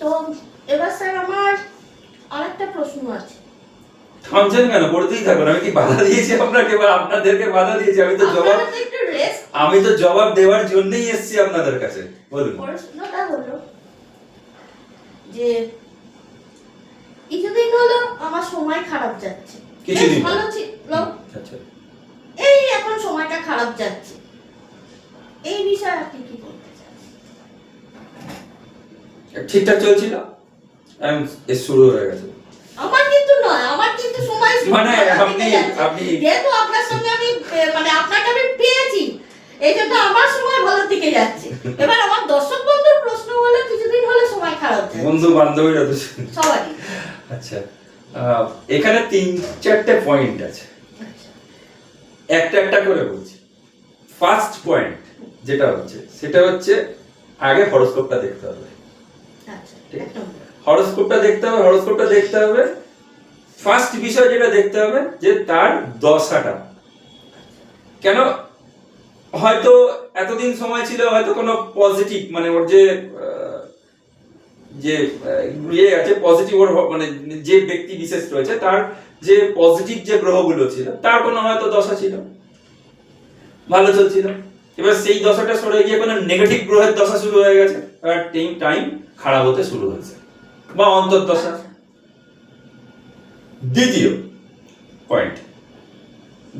তো এবার স্যার আমার আরেকটা প্রশ্ন আছে। থামছেন কেন? পড়তেই থাকুন। আমি কি বাধা দিয়েছি আপনাকে বা আপনাদেরকে বাধা দিয়েছি? আমি তো জবাব আমি তো জবাব দেওয়ার জন্যই এসেছি আপনাদের কাছে। বলুন। প্রশ্নটা হলো যে কিছুদিন হলো আমার সময় খারাপ যাচ্ছে। কিছুদিন ভালো ছিল আচ্ছা। এই এখন সময়টা খারাপ যাচ্ছে। এই বিষয়ে আপনি কি বলতে চান ঠিকঠাক চলছিল? এখন এ শুরু হয়ে গেছে। আমার কিন্তু নয় আমার কিন্তু সময় মানে আপনি- আপনি- যেহেতু আপনার সঙ্গে আমি মানে আপনাকে আমি পেয়েছি এই জন্য আমার সময় ভালো দিকে যাচ্ছে। এবার আমার দর্শক বন্ধুর প্রশ্ন হলো কিছুদিন হলে সময় খারাপ বন্ধু বান্ধবীরা তো সবারই। আচ্ছা আহ, এখানে তিন চারটে পয়েন্ট আছে। আচ্ছা। একটা একটা করে বলছি। ফার্স্ট পয়েন্ট যেটা হচ্ছে সেটা হচ্ছে আগে হরস্কোপটা দেখতে হবে। হরস্কোপটা দেখতে হবে, হরস্কোপটা দেখতে হবে। ফার্স্ট বিষয় যেটা দেখতে হবে, যে তার দশাটা। কেন? হয়তো এতদিন সময় ছিল, হয়তো কোনো পজিটিভ মানে ওর যে যে ইয়ে আছে পজিটিভ ওর মানে যে ব্যক্তি বিশেষ রয়েছে, তার যে পজিটিভ যে গ্রহগুলো ছিল, তার কোনো হয়তো দশা ছিল। ভালো চলছিল। এবার সেই দশাটা সরে গিয়ে কোনো নেগেটিভ গ্রহের দশা শুরু হয়ে গেছে। টাইম খারাপ হতে শুরু হয়েছে। বা অন্তর্দশা দ্বিতীয় পয়েন্ট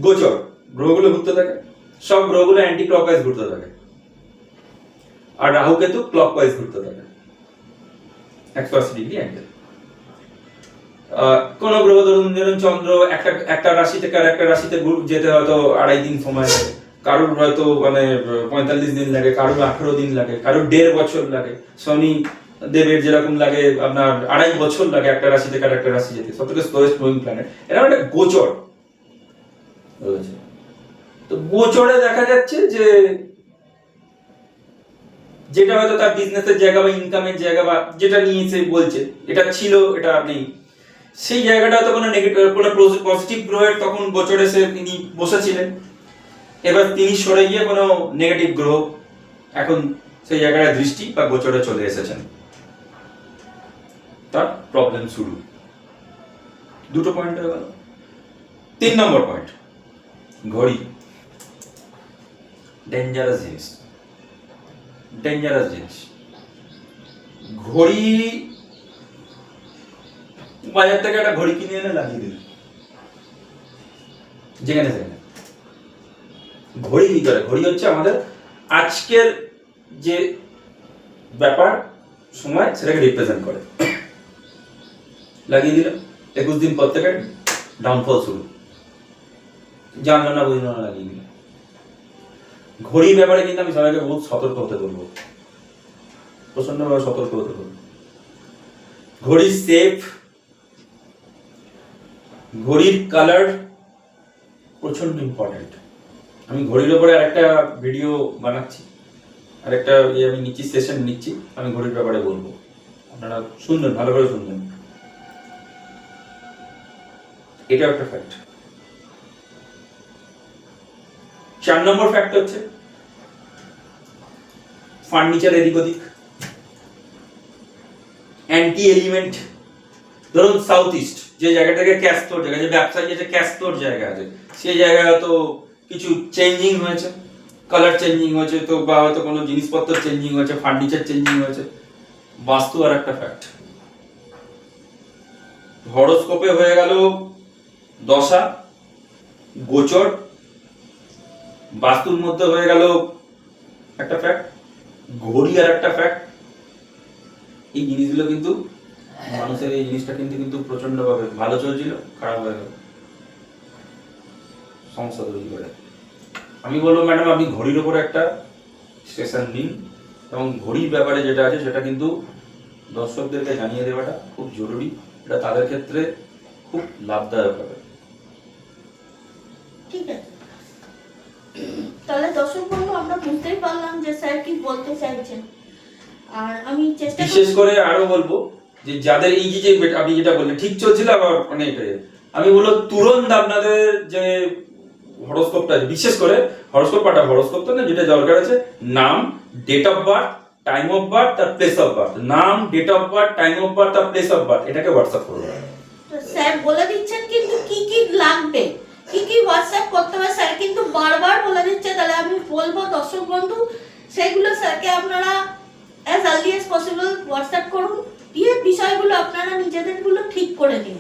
গোচর। গ্রহগুলো ঘুরতে থাকে। সব গ্রহগুলো অ্যান্টি ক্লকওয়াইজ ঘুরতে থাকে। আর রাহু কেতু ক্লকওয়াইজ ঘুরতে থাকে। একশো আশি ডিগ্রি অ্যাঙ্গেল কোন গ্রহ ধরুন ধরুন চন্দ্র, একটা একটা রাশি থেকে আর একটা রাশিতে যেতে হয়তো আড়াই দিন সময় লাগে। কারোর হয়তো মানে পঁয়তাল্লিশ দিন লাগে, কারোর আঠারো দিন লাগে, কারোর দেড় বছর লাগে। শনি দেবের যেরকম লাগে আপনার আড়াই বছর লাগে একটা রাশি থেকে একটা রাশি যেতে। সব থেকে স্লোয়েস্ট মুভিং প্ল্যানেট এরকম একটা গোচর। রয়েছে তো গোচরে দেখা যাচ্ছে যে যেটা হয়তো তার বিজনেসের জায়গা বা ইনকামের জায়গা বা যেটা নিয়ে সে বলছে এটা ছিল এটা নেই। সেই জায়গাটা হয়তো কোনো নেগেটিভ কোনো পজিটিভ গ্রহের তখন গোচরে সে তিনি বসেছিলেন। এবার তিনি সরে গিয়ে কোনো নেগেটিভ গ্রহ এখন সেই জায়গায় দৃষ্টি বা গোচরে চলে এসেছেন। তার প্রবলেম শুরু। দুটো পয়েন্ট হয়ে গেল। তিন নম্বর পয়েন্ট ঘড়ি। ডেঞ্জারাস জিনিস। ডেঞ্জারাস জিনিস। ঘড়ি, বাজার থেকে একটা ঘড়ি কিনে এনে লাগিয়ে দিল। যেখানে সেখানে। ঘড়ি কি করে? ঘড়ি হচ্ছে আমাদের আজকের যে ব্যাপার, সময়, সেটাকে রিপ্রেজেন্ট করে। লাগিয়ে দিল। একুশ দিন পর থেকে ডাউনফল শুরু। জানলো না বুঝলো না লাগিয়ে দিল। ঘড়ির ব্যাপারে কিন্তু আমি সবাইকে বহুত সতর্ক হতে বলব। প্রচন্ডভাবে সতর্ক হতে বলব। ঘড়ির সেফ ঘড়ির কালার প্রচণ্ড ইম্পর্টেন্ট আমি ঘড়ির ওপরে আরেকটা ভিডিও বানাচ্ছি। আরেকটা ইয়ে আমি নিচ্ছি সেশন নিচ্ছি। আমি ঘড়ির ব্যাপারে বলব। আপনারা শুনবেন, ভালো করে শুনবেন। এটা একটা ফ্যাক্ট চার নম্বর ফ্যাক্ট হচ্ছে ফার্নিচার এদিক ওদিক। অ্যান্টি এলিমেন্ট ধরুন সাউথ ইস্ট যে জায়গাটাকে থেকে ক্যাশ তোর জায়গা যে ব্যবসায়ী যে ক্যাশ তোর জায়গা আছে, সেই জায়গায় হয়তো কিছু চেঞ্জিং হয়েছে কালার চেঞ্জিং হয়েছে, তো বা হয়তো কোনো জিনিসপত্র চেঞ্জিং হয়েছে ফার্নিচার চেঞ্জিং হয়েছে। বাস্তু আর একটা ফ্যাক্ট হরোস্কোপে হয়ে গেল দশা, গোচর, বাস্তুর মধ্যে হয়ে গেল একটা ফ্যাক্ট ঘড়ি আর একটা ফ্যাক্ট এই জিনিসগুলো কিন্তু মানুষের এই জিনিসটা কিন্তু কিন্তু প্রচণ্ড ভাবে ভালো চলছিল, খারাপ হয়ে গেল। সমস্যা তৈরি করে। আমি বলব ম্যাডাম আপনি ঘড়ির উপরে একটা সেশন নিন এবং ঘড়ির ব্যাপারে যেটা আছে সেটা কিন্তু দর্শকদেরকে জানিয়ে দেওয়াটা খুব জরুরি। এটা তাদের ক্ষেত্রে খুব লাভদায়ক হবে। পারলাম যে স্যার কি বলতে চাইছেন। আর আমি চেষ্টা বিশেষ করে আরও বলব যে যাদের যে যেটা ঠিক চলছিল আমি বলব তুরন্ত আপনাদের যে বিশেষ করে পাটা তো না যেটা দরকার আছে নাম date of birth time of birth তার প্লেস অফ বার্থ নাম date of birth time of birth তার প্লেস অফ বার্থ এটাকে হোয়াটসঅ্যাপ করবে স্যার বলে দিচ্ছেন কিন্তু কি কি লাগবে? কি কি হোয়াটসঅ্যাপ করতে হবে? স্যার কিন্তু বারবার বলে বলব, দর্শক বন্ধু, সেইগুলো স্যারকে আপনারা as early as possible WhatsApp করুন। দিয়ে বিষয়গুলো আপনারা নিজেদেরগুলো ঠিক করে নিন।